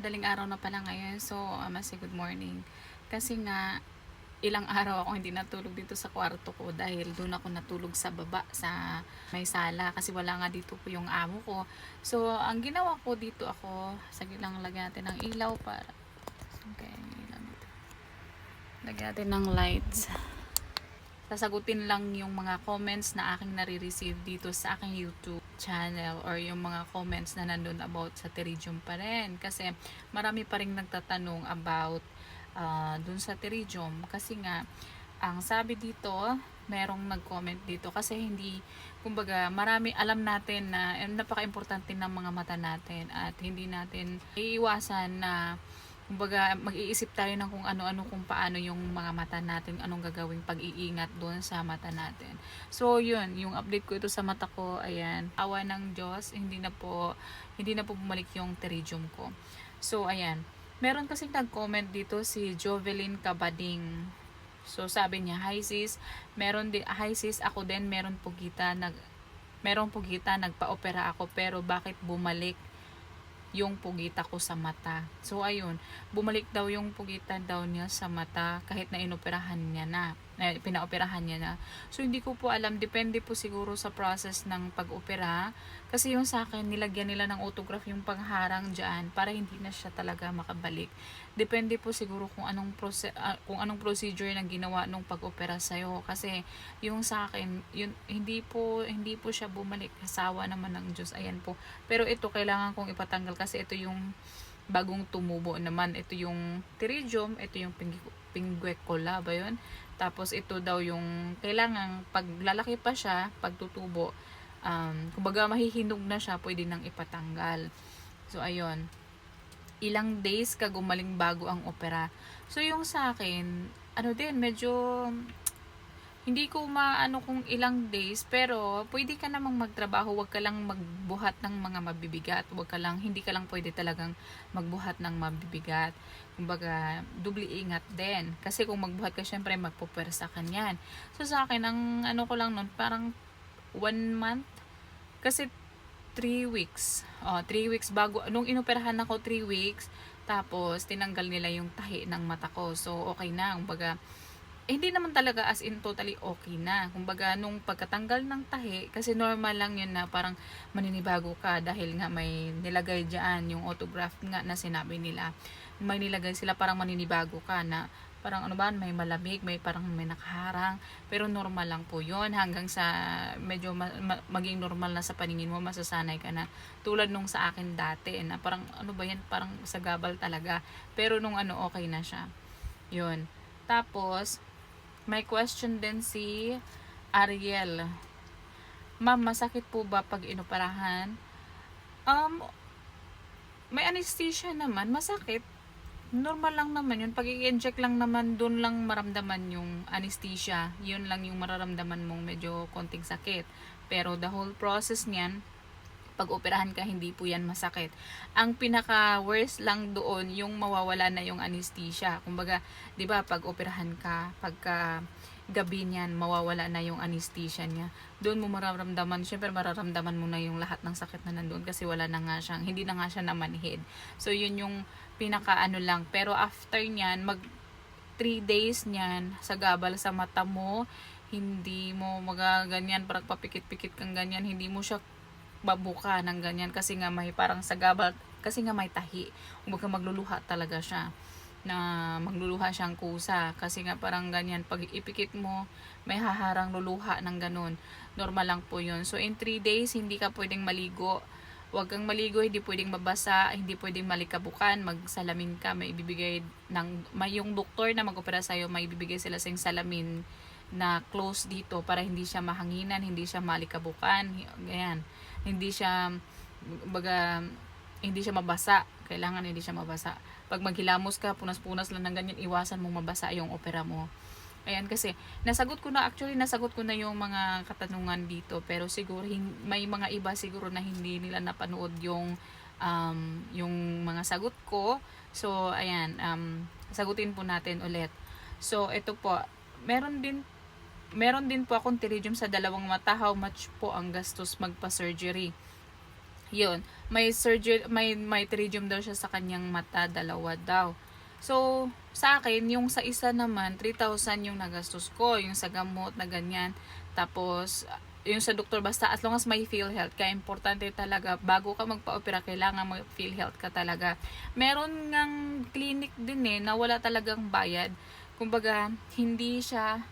madaling araw na pala ngayon. So, uh, mas good morning. Kasi nga, ilang araw ako hindi natulog dito sa kwarto ko dahil doon ako natulog sa baba sa may sala kasi wala nga dito po yung amo ko. So, ang ginawa ko dito ako, sige lang lagyan natin ng ilaw para Okay, ilaw dito. Lagyan natin ng lights. Sasagutin lang yung mga comments na aking nare-receive dito sa aking YouTube channel or yung mga comments na nandun about sa Teridium pa rin. Kasi marami pa rin nagtatanong about uh, dun sa Teridium. Kasi nga, ang sabi dito, merong nag-comment dito kasi hindi, kumbaga, marami alam natin na eh, napaka-importante ng mga mata natin at hindi natin iiwasan na kumbaga mag-iisip tayo ng kung ano-ano kung paano yung mga mata natin, anong gagawing pag-iingat doon sa mata natin. So, yun, yung update ko ito sa mata ko, ayan, awa ng Diyos, hindi na po, hindi na po bumalik yung pterygium ko. So, ayan, meron kasi nag-comment dito si Jovelyn Cabading. So, sabi niya, Hi sis, meron din, hi sis, ako din, meron pugita, nag, meron pugita, nagpa-opera ako, pero bakit bumalik yung pugita ko sa mata. So ayun, bumalik daw yung pugita daw niya sa mata kahit na inoperahan niya na, eh, pinaoperahan niya na. So hindi ko po alam, depende po siguro sa process ng pag-opera. Kasi yung sa akin, nilagyan nila ng autograph yung pangharang dyan para hindi na siya talaga makabalik. Depende po siguro kung anong proce- uh, kung anong procedure na ginawa nung pag-opera sa'yo. Kasi yung sa akin, yun, hindi po hindi po siya bumalik. Kasawa naman ng Diyos. Ayan po. Pero ito kailangan kong ipatanggal kasi ito yung bagong tumubo naman. Ito yung pterygium, ito yung ping- pinguecola ba yun? Tapos ito daw yung kailangan pag lalaki pa siya, pagtutubo, um, kumbaga mahihinog na siya, pwede nang ipatanggal. So ayun. Ilang days ka gumaling bago ang opera. So yung sa akin, ano din, medyo hindi ko maano kung ilang days pero pwede ka namang magtrabaho. Wag ka lang magbuhat ng mga mabibigat. Wag ka lang hindi ka lang pwede talagang magbuhat ng mabibigat. Kumbaga dubli ingat din. Kasi kung magbuhat ka syempre magpupersa ka niyan so sa akin ang ano ko lang nun parang one month? Kasi 3 weeks. Oh 3 weeks bago nung inoperahan ako 3 weeks. Tapos tinanggal nila yung tahi ng mata ko. So okay na. Kumbaga eh, hindi naman talaga as in totally okay na. Kumbaga, nung pagkatanggal ng tahi, kasi normal lang yun na parang maninibago ka dahil nga may nilagay dyan yung autograph nga na sinabi nila. May nilagay sila parang maninibago ka na parang ano ba, may malamig, may parang may nakaharang. Pero normal lang po yun hanggang sa medyo ma- ma- maging normal na sa paningin mo, masasanay ka na. Tulad nung sa akin dati na parang ano ba yan, parang sagabal talaga. Pero nung ano, okay na siya. Yun. Tapos, may question din si Ariel. Ma'am, masakit po ba pag inoperahan? Um, may anesthesia naman, masakit. Normal lang naman yun. Pag i-inject lang naman, doon lang maramdaman yung anesthesia. Yun lang yung mararamdaman mong medyo konting sakit. Pero the whole process niyan, pag operahan ka, hindi po yan masakit. Ang pinaka-worst lang doon, yung mawawala na yung anesthesia. Kumbaga, di ba, pag operahan ka, pagka gabi niyan, mawawala na yung anesthesia niya. Doon mo mararamdaman, syempre mararamdaman mo na yung lahat ng sakit na nandoon kasi wala na nga siyang, hindi na nga siya namanhid. So, yun yung pinaka ano lang. Pero after niyan, mag 3 days niyan, sa gabal sa mata mo, hindi mo magaganyan, parang papikit-pikit kang ganyan, hindi mo siya babuka ng ganyan kasi nga may parang sagabal kasi nga may tahi. Kumbaga magluluha talaga siya. Na magluluha siyang kusa. Kasi nga parang ganyan pag ipikit mo may haharang luluha ng ganun. Normal lang po yun. So in 3 days hindi ka pwedeng maligo. Huwag kang maligo, hindi pwedeng mabasa, hindi pwedeng malikabukan, magsalamin ka, may ibibigay ng, may yung doktor na mag-opera sa'yo, may ibibigay sila sa salamin na close dito para hindi siya mahanginan, hindi siya malikabukan, ganyan hindi siya baga hindi siya mabasa. Kailangan hindi siya mabasa. Pag maghilamos ka punas-punas lang ng ganyan iwasan mong mabasa yung opera mo. Ayan kasi nasagot ko na actually nasagot ko na yung mga katanungan dito. Pero siguro may mga iba siguro na hindi nila napanood yung um, yung mga sagot ko. So ayan um, sagutin po natin ulit. So ito po. Meron din meron din po akong pterygium sa dalawang mata. How much po ang gastos magpa-surgery? yun, may surgery, may, may pterygium daw siya sa kanyang mata, dalawa daw. So, sa akin, yung sa isa naman, 3,000 yung nagastos ko, yung sa gamot na ganyan. Tapos, yung sa doktor, basta as long as may feel health ka, importante talaga, bago ka magpa-opera, kailangan mag-feel health ka talaga. Meron ngang clinic din eh, na wala talagang bayad. Kumbaga, hindi siya,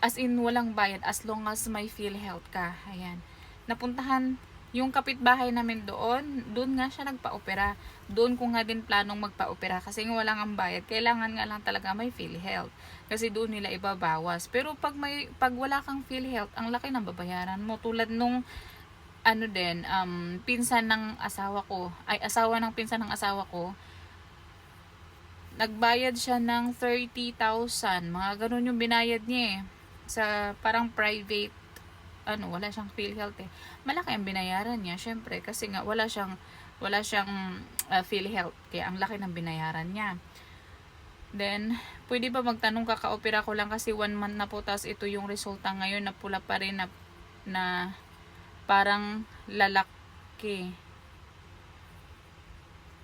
as in, walang bayad, as long as may feel health ka. Ayan. Napuntahan, yung kapitbahay namin doon, doon nga siya nagpa-opera. Doon ko nga din planong magpa-opera kasi nga walang ang bayad. Kailangan nga lang talaga may PhilHealth. Kasi doon nila ibabawas. Pero pag may pag wala kang PhilHealth, ang laki ng babayaran mo tulad nung ano din, um, pinsan ng asawa ko, ay asawa ng pinsan ng asawa ko, nagbayad siya ng 30,000. Mga ganun yung binayad niya eh. Sa parang private ano, wala siyang PhilHealth eh. Malaki ang binayaran niya, syempre, kasi nga wala siyang wala siyang uh, PhilHealth, kaya ang laki ng binayaran niya. Then, pwede ba magtanong kaka-opera ko lang kasi one month na po, tapos ito yung resulta ngayon na pula pa rin na, na parang lalaki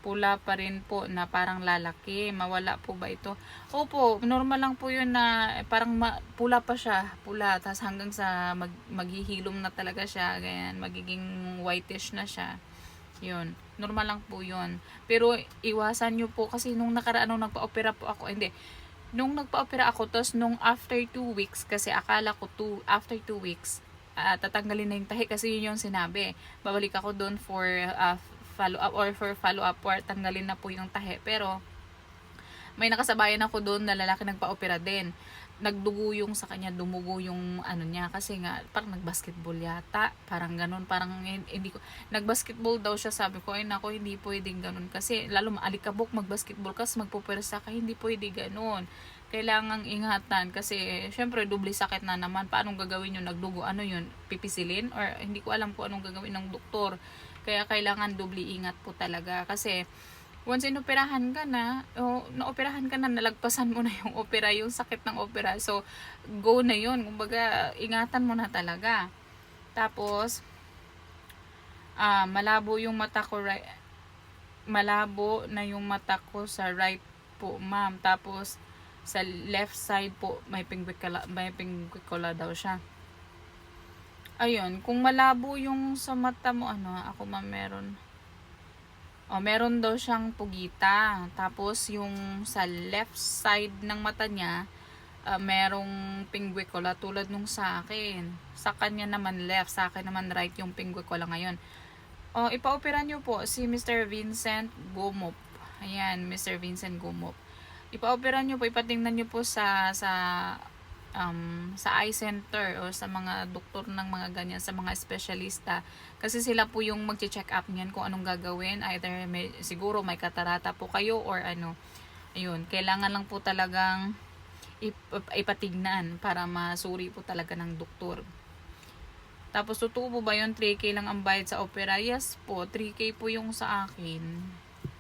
pula pa rin po na parang lalaki. Mawala po ba ito? Opo, normal lang po yun na eh, parang ma- pula pa siya. Pula. Tapos hanggang sa mag, maghihilom na talaga siya. Ganyan, magiging whitish na siya. Yun. Normal lang po yun. Pero iwasan nyo po kasi nung nakaraan nung nagpa-opera po ako, hindi. Nung nagpa-opera ako, tapos nung after 2 weeks, kasi akala ko two, after 2 weeks, uh, tatanggalin na yung tahi kasi yun yung sinabi. Babalik ako doon for uh, follow up or for follow up or tanggalin na po yung tahe. Pero may nakasabayan ako doon na lalaki nagpa-opera din. Nagdugo yung sa kanya, dumugo yung ano niya kasi nga parang nagbasketball yata, parang ganun, parang hindi ko nagbasketball daw siya, sabi ko ay nako hindi pwedeng ganun kasi lalo maalikabok magbasketball kasi magpupersa ka, hindi pwede ganun. Kailangang ingatan kasi syempre doble sakit na naman. Paano gagawin yung nagdugo? Ano yun? Pipisilin or hindi ko alam kung anong gagawin ng doktor kaya kailangan dubli ingat po talaga. Kasi once inoperahan ka na, o naoperahan ka na, nalagpasan mo na yung opera, yung sakit ng opera. So, go na yun. Kumbaga, ingatan mo na talaga. Tapos, ah, malabo yung mata ko, right, malabo na yung mata ko sa right po, ma'am. Tapos, sa left side po, may pingwikala, may pingwikala daw siya ayun, kung malabo yung sa mata mo, ano, ako ma meron. Oh, meron daw siyang pugita. Tapos, yung sa left side ng mata niya, uh, merong pingwikola tulad nung sa akin. Sa kanya naman left, sa akin naman right yung pingwikola ngayon. Oh, ipa-opera niyo po si Mr. Vincent Gumop. Ayan, Mr. Vincent Gumop. Ipa-opera niyo po, ipatingnan niyo po sa sa um, sa eye center o sa mga doktor ng mga ganyan, sa mga espesyalista. Kasi sila po yung mag-check up niyan kung anong gagawin. Either may, siguro may katarata po kayo or ano. Ayun, kailangan lang po talagang ip- ipatignan para masuri po talaga ng doktor. Tapos, po ba yun? 3K lang ang bayad sa opera? Yes po, 3K po yung sa akin.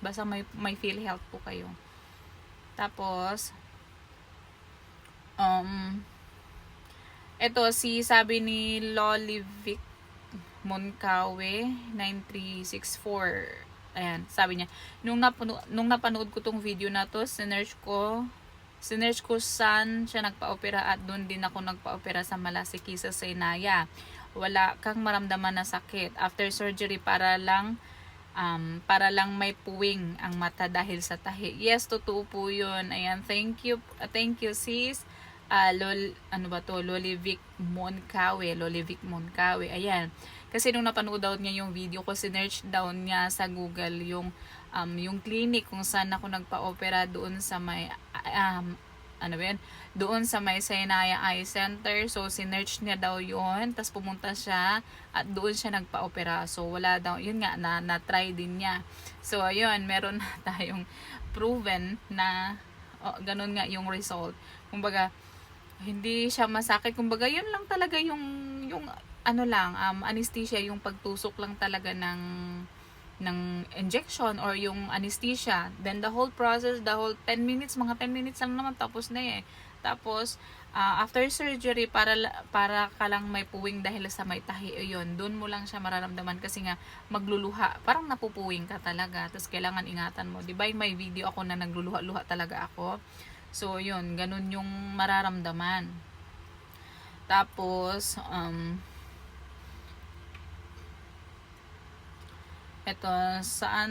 Basta may, may feel health po kayo. Tapos, Um, ito, si sabi ni Lolivic Moncawe 9364. Ayan, sabi niya, nung, napano, nung napanood ko tong video na to, sinerge ko, sinerge ko saan siya nagpa-opera at doon din ako nagpa-opera sa Malasiki sa Senaya. Wala kang maramdaman na sakit. After surgery, para lang um, para lang may puwing ang mata dahil sa tahi. Yes, totoo po yun. Ayan, thank you, uh, thank you sis uh, Lol, ano ba to, Lolivic Moncawe, Lolivic Moncawe, ayan. Kasi nung napanood daw niya yung video ko, sinerch down niya sa Google yung um, yung clinic kung saan ako nagpa-opera doon sa may um, ano ba yan? Doon sa may Sainaya Eye Center. So, sinerch niya daw yun. Tapos pumunta siya at doon siya nagpa-opera. So, wala daw. Yun nga, na, na-try din niya. So, ayun, meron na tayong proven na oh, ganun nga yung result. Kumbaga, hindi siya masakit. Kumbaga, yun lang talaga yung, yung ano lang, um, anesthesia, yung pagtusok lang talaga ng, ng injection or yung anesthesia. Then, the whole process, the whole 10 minutes, mga 10 minutes lang naman, tapos na eh. Tapos, Ah, after surgery, para, para ka lang may puwing dahil sa may tahi, yun, doon mo lang siya mararamdaman kasi nga magluluha. Parang napupuwing ka talaga. Tapos kailangan ingatan mo. Di ba may video ako na nagluluha-luha talaga ako? So, yun, ganun yung mararamdaman. Tapos, um, Ito, saan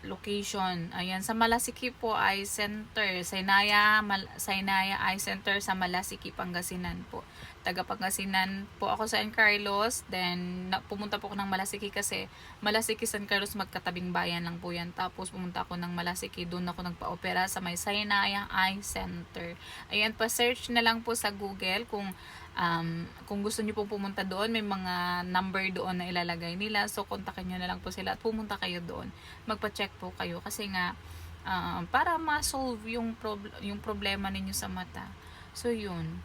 location? Ayan, sa Malasiki po Eye Center. Sainaya, Mal Sainaya Eye Center sa Malasiki, Pangasinan po. Taga Pangasinan po ako sa San Carlos. Then, na, pumunta po ako ng Malasiki kasi Malasiki, San Carlos, magkatabing bayan lang po yan. Tapos, pumunta ako ng Malasiki. Doon ako nagpa-opera sa may Sainaya Eye Center. Ayan, pa-search na lang po sa Google kung um, kung gusto niyo po pumunta doon, may mga number doon na ilalagay nila. So, kontakin niyo na lang po sila at pumunta kayo doon. Magpa-check po kayo kasi nga ah, para ma-solve yung, prob- yung problema ninyo sa mata. So, yun.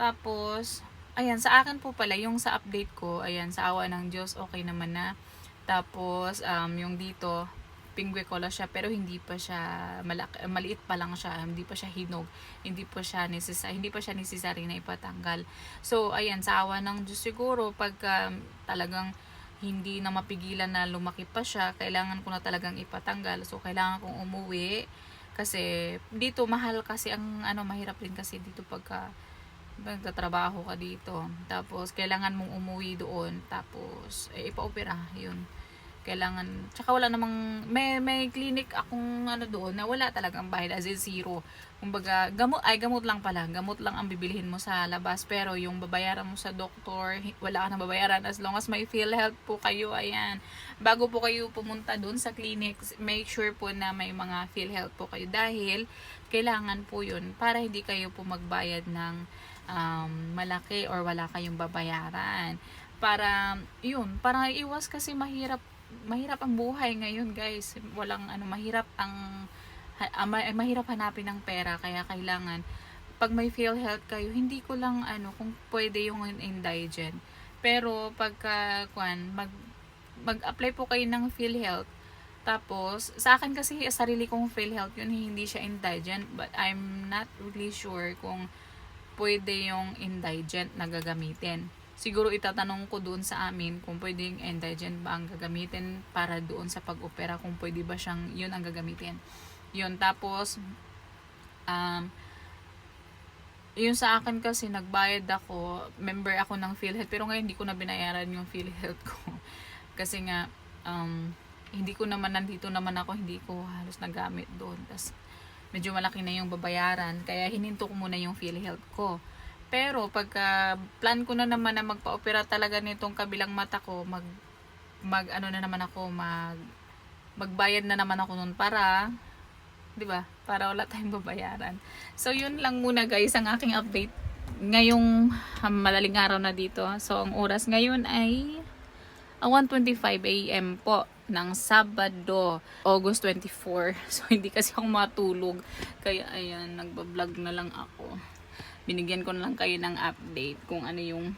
Tapos, ayan, sa akin po pala, yung sa update ko, ayan, sa awa ng Diyos, okay naman na. Tapos, um, yung dito, pinguicola siya, pero hindi pa siya, malaki, maliit pa lang siya, hindi pa siya hinog, hindi pa siya necessary, hindi pa siya necessary na ipatanggal. So, ayan, sa awa ng Diyos siguro, pag um, talagang hindi na mapigilan na lumaki pa siya, kailangan ko na talagang ipatanggal. So, kailangan kong umuwi. Kasi, dito, mahal kasi ang, ano, mahirap din kasi dito pagka, nagtatrabaho ka dito. Tapos, kailangan mong umuwi doon. Tapos, eh, ipa-opera. Yun. Kailangan, tsaka wala namang, may, may clinic akong ano doon na wala talagang bayad as in zero. Kumbaga, gamot, ay gamot lang pala. Gamot lang ang bibilihin mo sa labas. Pero yung babayaran mo sa doktor, wala ka na babayaran as long as may PhilHealth po kayo. Ayan. Bago po kayo pumunta doon sa clinic, make sure po na may mga PhilHealth po kayo. Dahil, kailangan po yun para hindi kayo po magbayad ng um, malaki or wala kayong babayaran. Para, yun, para iwas kasi mahirap mahirap ang buhay ngayon guys. Walang ano mahirap ang ah, ma- mahirap hanapin ng pera kaya kailangan pag may PhilHealth kayo hindi ko lang ano kung pwede yung indigent. Pero pagka kwan mag mag-apply po kayo ng PhilHealth tapos sa akin kasi sarili kong PhilHealth yun hindi siya indigent but I'm not really sure kung pwede yung indigent na gagamitin siguro itatanong ko doon sa amin kung pwedeng indigent ba ang gagamitin para doon sa pag-opera kung pwede ba siyang yun ang gagamitin. Yun tapos um yun sa akin kasi nagbayad ako member ako ng PhilHealth pero ngayon hindi ko na binayaran yung PhilHealth ko. Kasi nga um, hindi ko naman nandito naman ako hindi ko halos nagamit doon. Tas medyo malaki na yung babayaran kaya hininto ko muna yung PhilHealth ko pero pagka plan ko na naman na magpa-opera talaga nitong kabilang mata ko, mag mag ano na naman ako, mag magbayad na naman ako nun para 'di ba? Para wala tayong babayaran. So yun lang muna guys ang aking update ngayong um, malaling araw na dito. So ang oras ngayon ay ah, 1.25 AM po ng Sabado, August 24. So hindi kasi ako matulog. Kaya ayan, nagba-vlog na lang ako binigyan ko na lang kayo ng update kung ano yung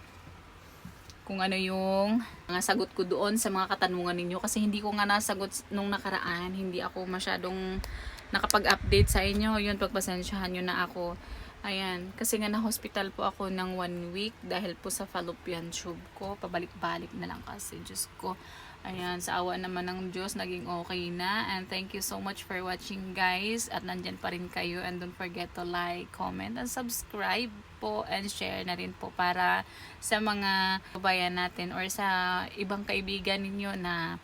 kung ano yung mga sagot ko doon sa mga katanungan ninyo. Kasi hindi ko nga nasagot nung nakaraan. Hindi ako masyadong nakapag-update sa inyo. Yun pagpasensyahan nyo na ako. Ayan. Kasi nga na hospital po ako ng one week dahil po sa fallopian tube ko. Pabalik-balik na lang kasi Diyos ko Ayan, sa awa naman ng Diyos, naging okay na. And thank you so much for watching guys. At nandyan pa rin kayo. And don't forget to like, comment, and subscribe po. And share na rin po para sa mga kabayan natin or sa ibang kaibigan ninyo na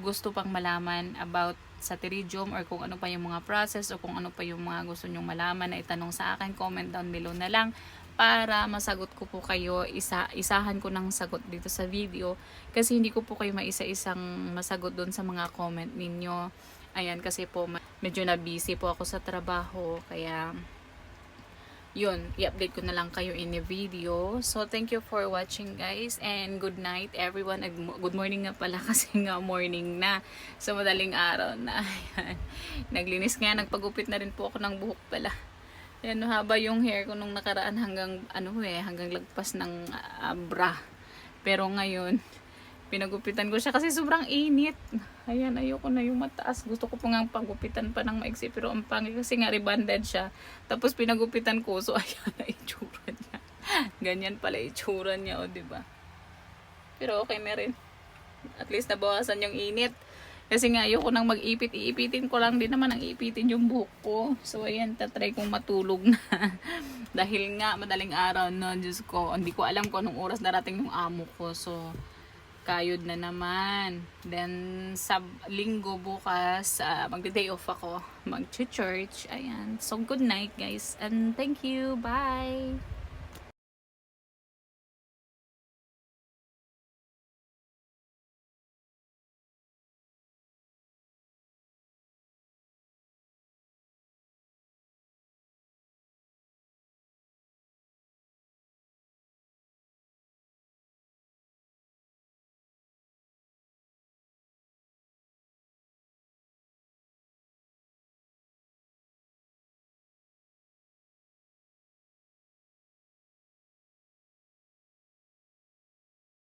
gusto pang malaman about sa Teridium or kung ano pa yung mga process o kung ano pa yung mga gusto nyong malaman na itanong sa akin, comment down below na lang para masagot ko po kayo, isa, isahan ko ng sagot dito sa video kasi hindi ko po kayo maisa-isang masagot doon sa mga comment ninyo. Ayan, kasi po medyo na busy po ako sa trabaho kaya yun, i-update ko na lang kayo in a video. So, thank you for watching guys and good night everyone. Good morning nga pala kasi nga morning na. So, madaling araw na. Ayan. Naglinis nga, nagpagupit na rin po ako ng buhok pala. Yan, haba yung hair ko nung nakaraan hanggang, ano eh, hanggang lagpas ng ah, bra. Pero ngayon, Pinagupitan ko siya kasi sobrang init. Ayan, ayoko na yung mataas. Gusto ko pa nga pagupitan pa ng maiksi pero ang pangit kasi nga rebanded siya. Tapos pinagupitan ko. So, ayan na itsura niya. Ganyan pala itsura niya, o, di ba? Pero okay na rin. At least nabawasan yung init. Kasi nga ayoko nang mag-ipit. Iipitin ko lang din naman ang ipitin yung buhok ko. So ayan, tatry kong matulog na. Dahil nga madaling araw na, Diyos ko, hindi ko alam kung anong oras darating yung amo ko. So, kayod na naman. Then, sa linggo bukas, uh, magde-day off ako. Mag-church. Ayan. So, good night, guys. And thank you. Bye!